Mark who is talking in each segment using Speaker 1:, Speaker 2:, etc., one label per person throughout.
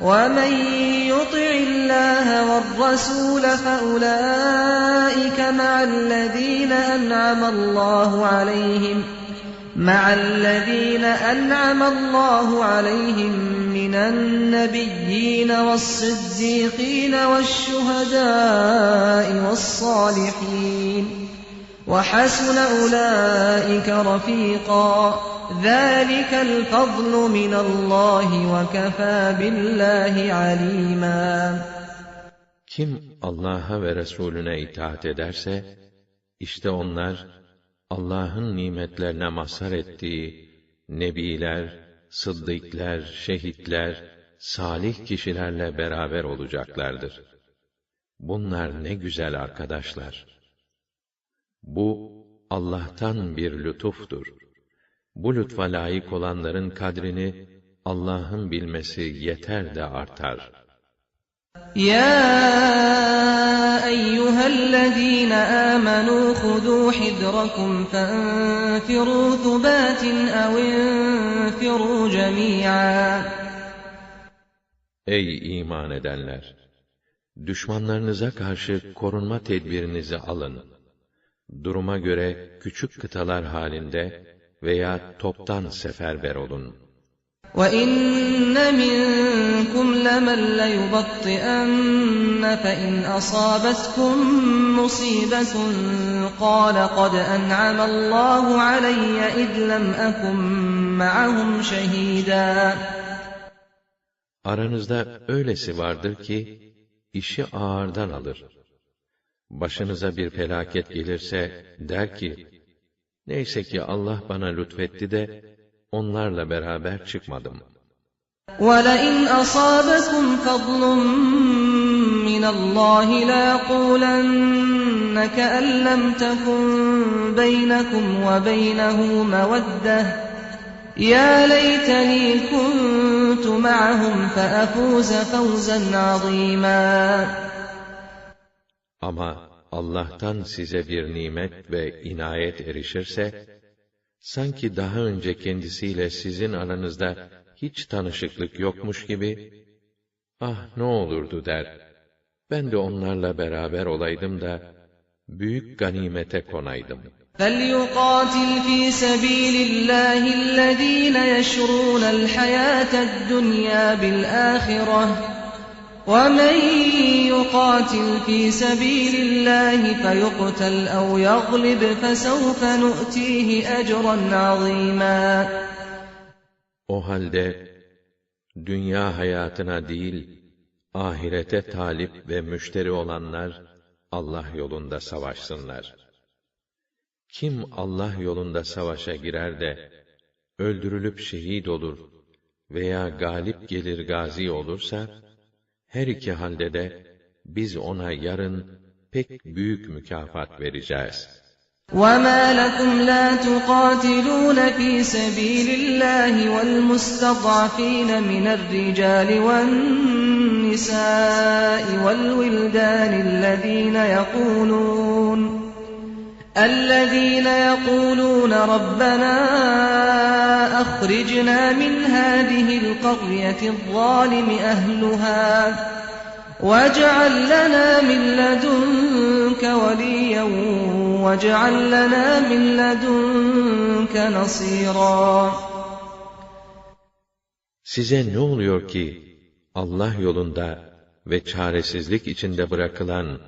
Speaker 1: وَمَنْ يُطِعِ اللَّهَ وَالرَّسُولَ فَأُولَٰئِكَ مَعَ الَّذِينَ أَنْعَمَ اللَّهُ عَلَيْهِمْ مع الذين أنعم الله عليهم من النبيين والصديقين والشهداء والصالحين وحسن أولئك رفيقا ذلك الفضل من الله وكفى بالله عليما
Speaker 2: Kim Allah'a ve Resulüne itaat ederse, işte onlar, Allah'ın nimetlerine mazhar ettiği nebiler, sıddıklar, şehitler, salih kişilerle beraber olacaklardır. Bunlar ne güzel arkadaşlar. Bu Allah'tan bir lütuftur. Bu lütfa layık olanların kadrini Allah'ın bilmesi yeter de artar.
Speaker 1: Ya eyyühellezîne âmenû khudû hidrakum fenfirû thubâtin ev infirû cemî'â.
Speaker 2: Ey iman edenler! Düşmanlarınıza karşı korunma tedbirinizi alın Duruma göre küçük kıtalar halinde veya toptan seferber olun.
Speaker 1: وَإِنَّ مِنكُمْ لَمَن لَّيُبَطِّئَنَّ فَإِنْ أَصَابَتْكُم مُّصِيبَةٌ قَالَ قَدْ أَنْعَمَ اللَّهُ عَلَيَّ إِذْ لَمْ أَكُن مَّعَهُمْ شَهِيدًا
Speaker 2: Aranızda öylesi vardır ki, işi ağırdan alır. Başınıza bir felaket gelirse, der ki, neyse ki Allah bana lütfetti de, onlarla beraber çıkmadım.
Speaker 1: وَلَئِنْ أَصَابَكُمْ فَضْلٌ مِّنَ اللَّهِ لَيَقُولَنَّ كَأَن لَّمْ تَكُن بَيْنَكُمْ وَبَيْنَهُ مَوَدَّةٌ يَا لَيْتَنِي كُنتُ مَعَهُمْ فَأَفُوزَ فَوْزًا عَظِيمًا
Speaker 2: Ama Allah'tan size bir nimet ve inayet erişirse, sanki daha önce kendisiyle sizin aranızda hiç tanışıklık yokmuş gibi, ah ne olurdu der, ben de onlarla beraber olaydım da, büyük ganimete konaydım.
Speaker 1: فَلْيُقَاتِلْ فِي سَبِيلِ اللَّهِ الَّذِينَ يَشْرُونَ الْحَيَاةَ الدُّنْيَا بِالْآخِرَةِ وَمَن يُقَاتِلْ فِي سَبِيلِ اللَّهِ فَيُقْتَلْ أَوْ يَغْلِبْ فَسَوْفَ نُؤْتِيهِ أَجْرًا عَظِيمًا
Speaker 2: O halde, dünya hayatına değil, ahirete talip ve müşteri olanlar, Allah yolunda savaşsınlar. Kim Allah yolunda savaşa girer de, öldürülüp şehit olur veya galip gelir gazi olursa, her iki halde de biz ona yarın pek büyük mükafat vereceğiz.
Speaker 1: وَمَا لَكُمْ لَا تُقَاتِلُونَ فِي سَبِيلِ اللَّهِ وَالْمُسْتَضْعَفِينَ مِنَ الرِّجَالِ وَالنِّسَاءِ وَالْوِلْدَانِ الَّذِينَ يَقُولُونَ الذين يقولون ربنا أخرجنا من هذه القرية الظالم أهلها واجعل لنا من لدنك وليا واجعل لنا من لدنك نصيرا
Speaker 2: Size ne oluyor ki Allah yolunda ve çaresizlik içinde bırakılan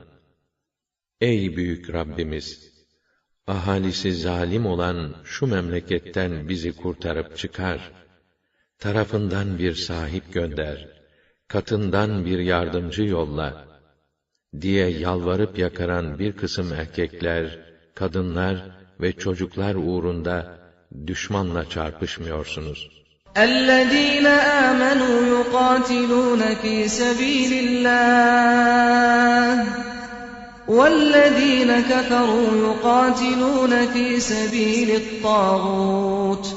Speaker 2: Ey büyük Rabbimiz! ahalisi zalim olan şu memleketten bizi kurtarıp çıkar. Tarafından bir sahip gönder. Katından bir yardımcı yolla. diye yalvarıp yakaran bir kısım erkekler, kadınlar ve çocuklar uğrunda düşmanla çarpışmıyorsunuz.
Speaker 1: الذين آمنوا يقاتلون في سبيل الله والذين كفروا يقاتلون في سبيل الطاغوت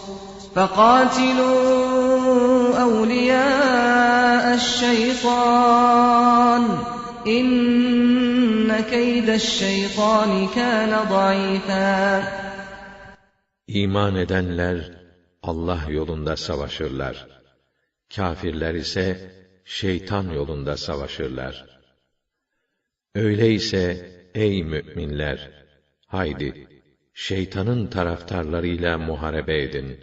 Speaker 1: فقاتلوا أولياء الشيطان إن كيد الشيطان كان ضعيفا
Speaker 2: İman edenler Allah yolunda savaşırlar. Kafirler ise şeytan yolunda savaşırlar. Öyleyse ey müminler, haydi şeytanın taraftarlarıyla muharebe edin.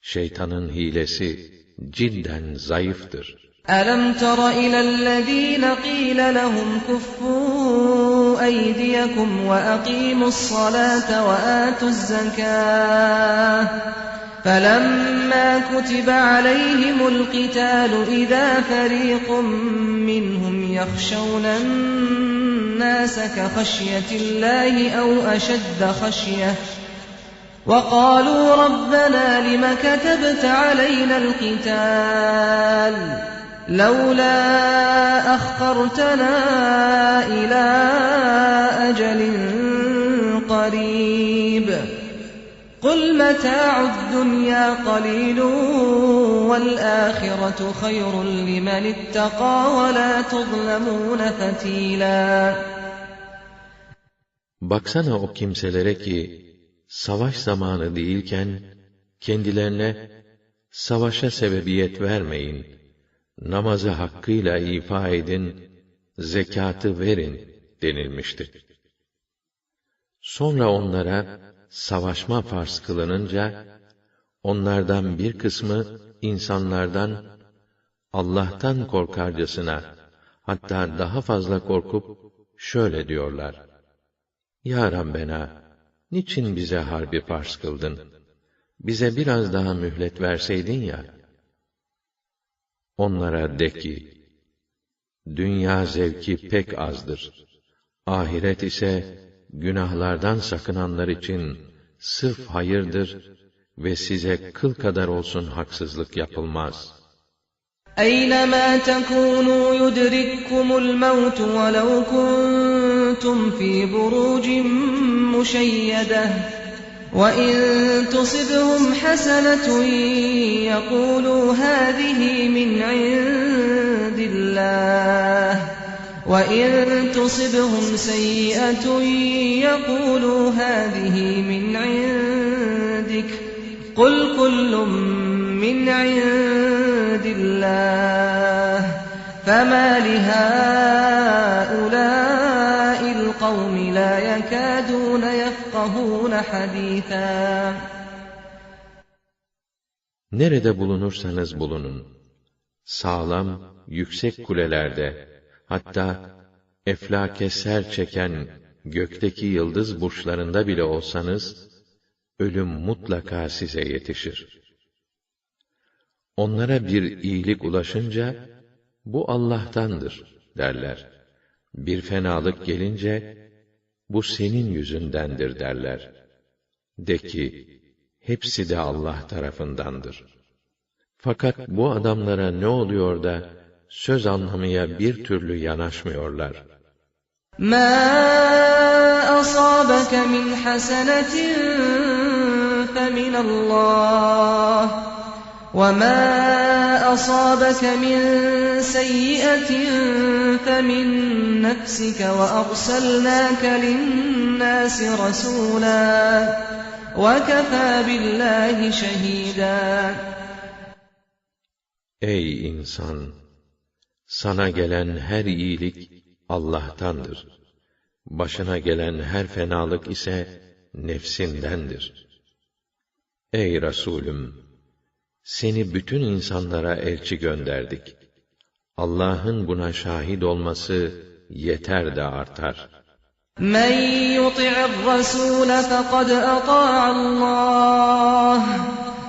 Speaker 2: Şeytanın hilesi cidden zayıftır.
Speaker 1: ألم تر إلى الذين قيل لهم كفوا أيديكم وأقيموا الصلاة وآتوا الزكاة فلما كتب عليهم القتال إذا فريق منهم يخشون الناس كخشية الله أو أشد خشية وقالوا ربنا لم كتبت علينا القتال لولا أخرتنا إلى أجل قريب قل متاع الدنيا قليل والآخرة خير لمن اتقى ولا تظلمون فتيلا
Speaker 2: Baksana o kimselere ki, savaş zamanı değilken, kendilerine, savaşa sebebiyet vermeyin, namazı hakkıyla ifa edin, zekatı verin denilmişti. Sonra onlara, savaşma farz kılınınca, onlardan bir kısmı insanlardan Allah'tan korkarcasına, hatta daha fazla korkup şöyle diyorlar: Ya Rabbena, niçin bize harbi farz kıldın? Bize biraz daha mühlet verseydin ya. Onlara de ki, dünya zevki pek azdır. Ahiret ise günahlardan sakınanlar için sırf hayırdır ve size kıl kadar olsun haksızlık yapılmaz.
Speaker 1: أينما تكونوا يدرككم الموت ولو كنتم في بروج مشيدة وإن تصبهم حسنة يقولوا هذه من عند الله وإن تصبهم سيئة يقولوا هذه من عندك قل كل من عند الله فما لهؤلاء القوم لا يكادون يفقهون حديثا
Speaker 2: Nerede bulunursanız bulunun, sağlam, yüksek kulelerde, hatta eflake ser çeken gökteki yıldız burçlarında bile olsanız, ölüm mutlaka size yetişir. Onlara bir iyilik ulaşınca, bu Allah'tandır derler. Bir fenalık gelince, bu senin yüzündendir derler. De ki, hepsi de Allah tarafındandır. Fakat bu adamlara ne oluyor da, söz anlamaya bir türlü yanaşmıyorlar.
Speaker 1: ما أصابك من حسنة فمن الله وما أصابك من سيئة فمن نفسك وأرسلناك للناس رسولا وكفى بالله شهيدا
Speaker 2: Ey insan! Sana gelen her iyilik Allah'tandır. Başına gelen her fenalık ise nefsindendir. Ey Resulüm! Seni bütün insanlara elçi gönderdik. Allah'ın buna şahit olması yeter de artar.
Speaker 1: من يطع الرسول فقد أطاع الله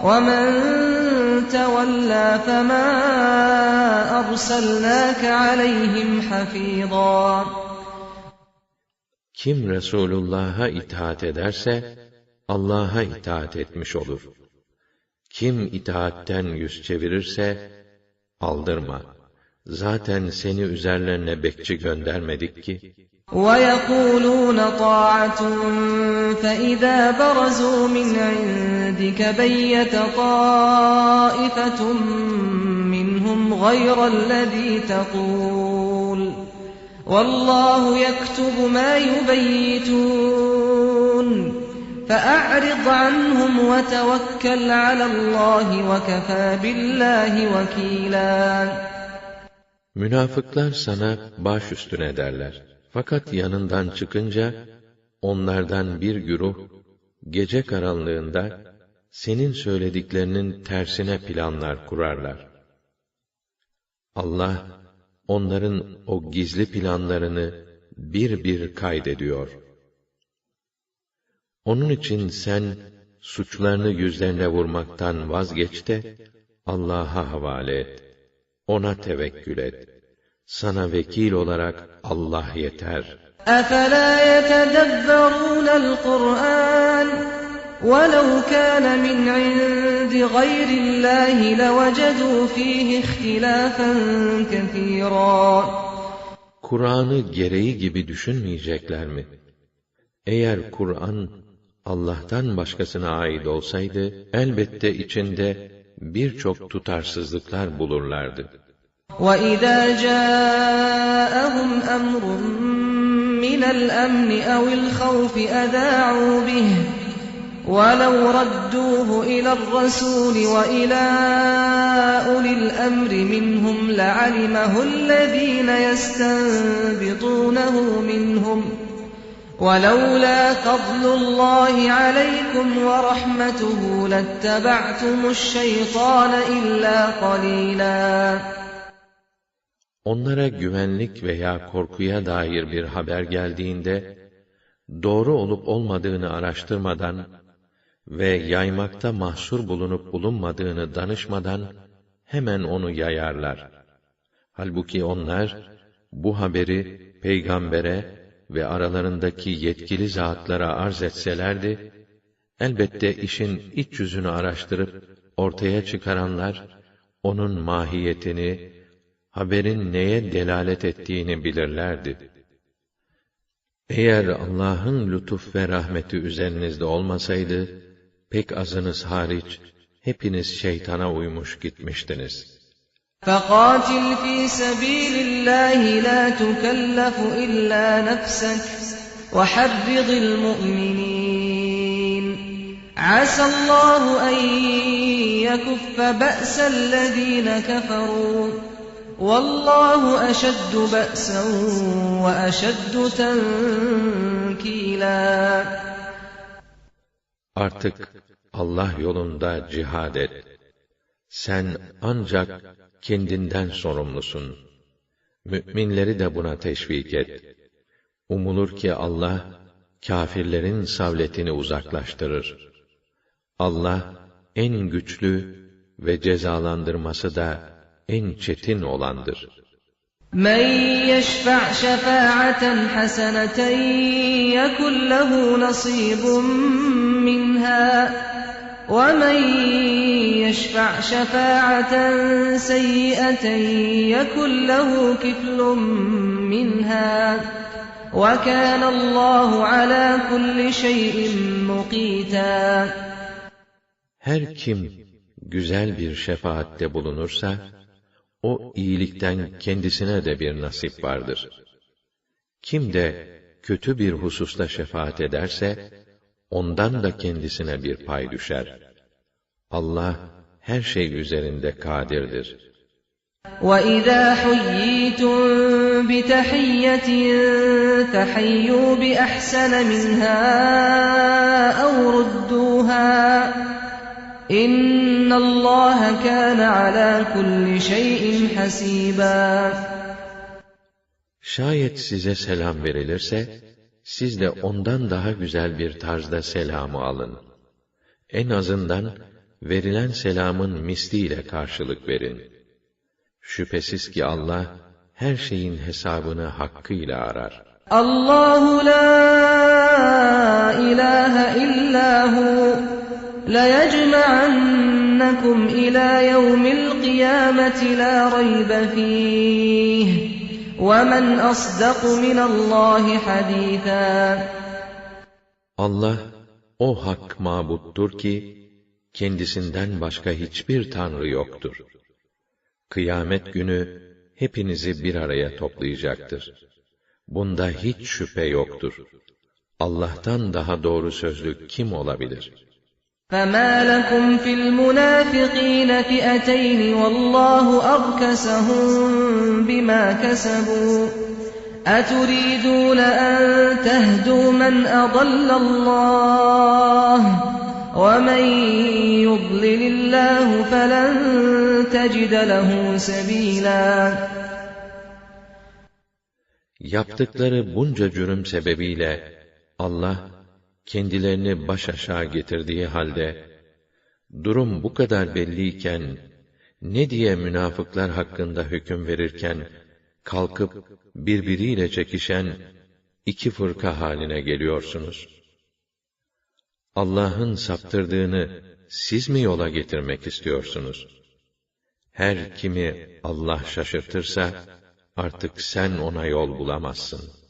Speaker 1: ومن تولى فما أرسلناك عليهم حفيظا
Speaker 2: Kim Resulullah'a itaat ederse, Allah'a itaat etmiş olur. Kim itaatten yüz çevirirse, aldırma. Zaten seni üzerlerine bekçi göndermedik ki,
Speaker 1: ويقولون طاعة فإذا برزوا من عندك بيت طائفة منهم غير الذي تقول والله يكتب ما يبيتون فأعرض عنهم وتوكل على الله وكفى بالله وكيلا
Speaker 2: Münafıklar sana baş üstüne derler. Fakat yanından çıkınca, onlardan bir güruh, gece karanlığında, senin söylediklerinin tersine planlar kurarlar. Allah, onların o gizli planlarını bir bir kaydediyor. Onun için sen, suçlarını yüzlerine vurmaktan vazgeç de, Allah'a havale et Ona tevekkül et. Sana vekil olarak Allah yeter.
Speaker 1: أَفَلَا يَتَدَبَّرُونَ الْقُرْآنَ وَلَوْ كَانَ مِنْ عِنْدِ غَيْرِ اللّٰهِ لَوَجَدُوا ف۪يهِ اخْتِلَافًا كَثِيرًا
Speaker 2: Kur'an'ı gereği gibi düşünmeyecekler mi? Eğer Kur'an Allah'tan başkasına ait olsaydı elbette içinde birçok tutarsızlıklar bulurlardı.
Speaker 1: وَإِذَا جَاءَهُمْ أَمْرٌ مِّنَ الْأَمْنِ أَوِ الْخَوْفِ أَذَاعُوا بِهِ وَلَوْ رَدُّوهُ إِلَى الرَّسُولِ وَإِلَى أُولِي الْأَمْرِ مِنْهُمْ لَعَلِمَهُ الَّذِينَ يَسْتَنبِطُونَهُ مِنْهُمْ ۗ وَلَوْلَا فَضْلُ اللّٰهِ عَلَيْكُمْ وَرَحْمَتُهُ لَاتَّبَعْتُمُ الشَّيْطَانَ إِلَّا قَلِيلًا
Speaker 2: Onlara güvenlik veya korkuya dair bir haber geldiğinde, doğru olup olmadığını araştırmadan ve yaymakta mahsur bulunup bulunmadığını danışmadan hemen onu yayarlar. Halbuki onlar bu haberi peygambere ve aralarındaki yetkili zatlara arz etselerdi, elbette işin iç yüzünü araştırıp ortaya çıkaranlar, onun mahiyetini, haberin neye delalet ettiğini bilirlerdi. Eğer Allah'ın lütuf ve rahmeti üzerinizde olmasaydı, pek azınız hariç, hepiniz şeytana uymuş gitmiştiniz.''
Speaker 1: فَقَاتِلْ فِي سَبِيلِ اللّٰهِ لَا تُكَلَّفُ إِلَّا نَفْسَكَ وَحَرِّضِ الْمُؤْمِنِينَ. عَسَى اللّٰهُ أَنْ يَكُفَّ بَأْسَ الَّذ۪ينَ كَفَرُوا. وَاللّٰهُ أَشَدُّ بَأْسًا وَأَشَدُّ تَنْكِيلًا.
Speaker 2: Artık Allah yolunda cihad et. Sen ancak kendinden sorumlusun. Müminleri de buna teşvik et. Umulur ki Allah, kâfirlerin savletini uzaklaştırır. Allah, en güçlü ve cezalandırması da en çetin olandır.
Speaker 1: مَنْ يَشْفَعْ شَفَاعَةً حَسَنَةً يَكُنْ لَهُ نَصِيبٌ مِّنْهَا وَمَنْ يَشْفَعْ شَفَاعَةً سَيِّئَةً يَكُنْ لَهُ كِفْلٌ مِّنْهَا وَكَانَ اللّٰهُ عَلَى كُلِّ شَيْءٍ مُقِيتًا
Speaker 2: Her kim güzel bir şefaatte bulunursa, o iyilikten kendisine de bir nasip vardır. Kim de kötü bir hususta şefaat ederse, ondan da kendisine bir pay düşer. Allah her şey üzerinde kadirdir.
Speaker 1: وَإِذَا حُيِّيتُم بِتَحِيَّةٍ فَحَيُّوا بِأَحْسَنَ مِنْهَا أَوْ رُدُّوهَا إِنَّ اللَّهَ كَانَ عَلَى كُلِّ شَيْءٍ حَسِيبًا
Speaker 2: Şayet size selam verilirse, siz de ondan daha güzel bir tarzda selamı alın. En azından verilen selamın misliyle karşılık verin. Şüphesiz ki Allah her şeyin hesabını hakkıyla arar.
Speaker 1: Allahu la ilahe illa hu la yecma'annakum ila yevmil kıyameti la raybe fih. وَمَنْ أَصْدَقُ مِنَ اللّٰهِ حَد۪يثًا
Speaker 2: Allah, o hak mabuttur ki, kendisinden başka hiçbir tanrı yoktur. Kıyamet günü, hepinizi bir araya toplayacaktır. Bunda hiç şüphe yoktur. Allah'tan daha doğru sözlü kim olabilir?'
Speaker 1: فما لكم في المنافقين فئتين والله أركسهم بما كسبوا أتريدون أن تهدوا من أضل الله ومن يضلل الله فلن تجد له سبيلا
Speaker 2: Yaptıkları bunca cürüm sebebiyle Allah kendilerini baş aşağı getirdiği halde durum bu kadar belliyken ne diye münafıklar hakkında hüküm verirken kalkıp birbiriyle çekişen iki fırka haline geliyorsunuz. Allah'ın saptırdığını siz mi yola getirmek istiyorsunuz? Her kimi Allah şaşırtırsa artık sen ona yol bulamazsın.''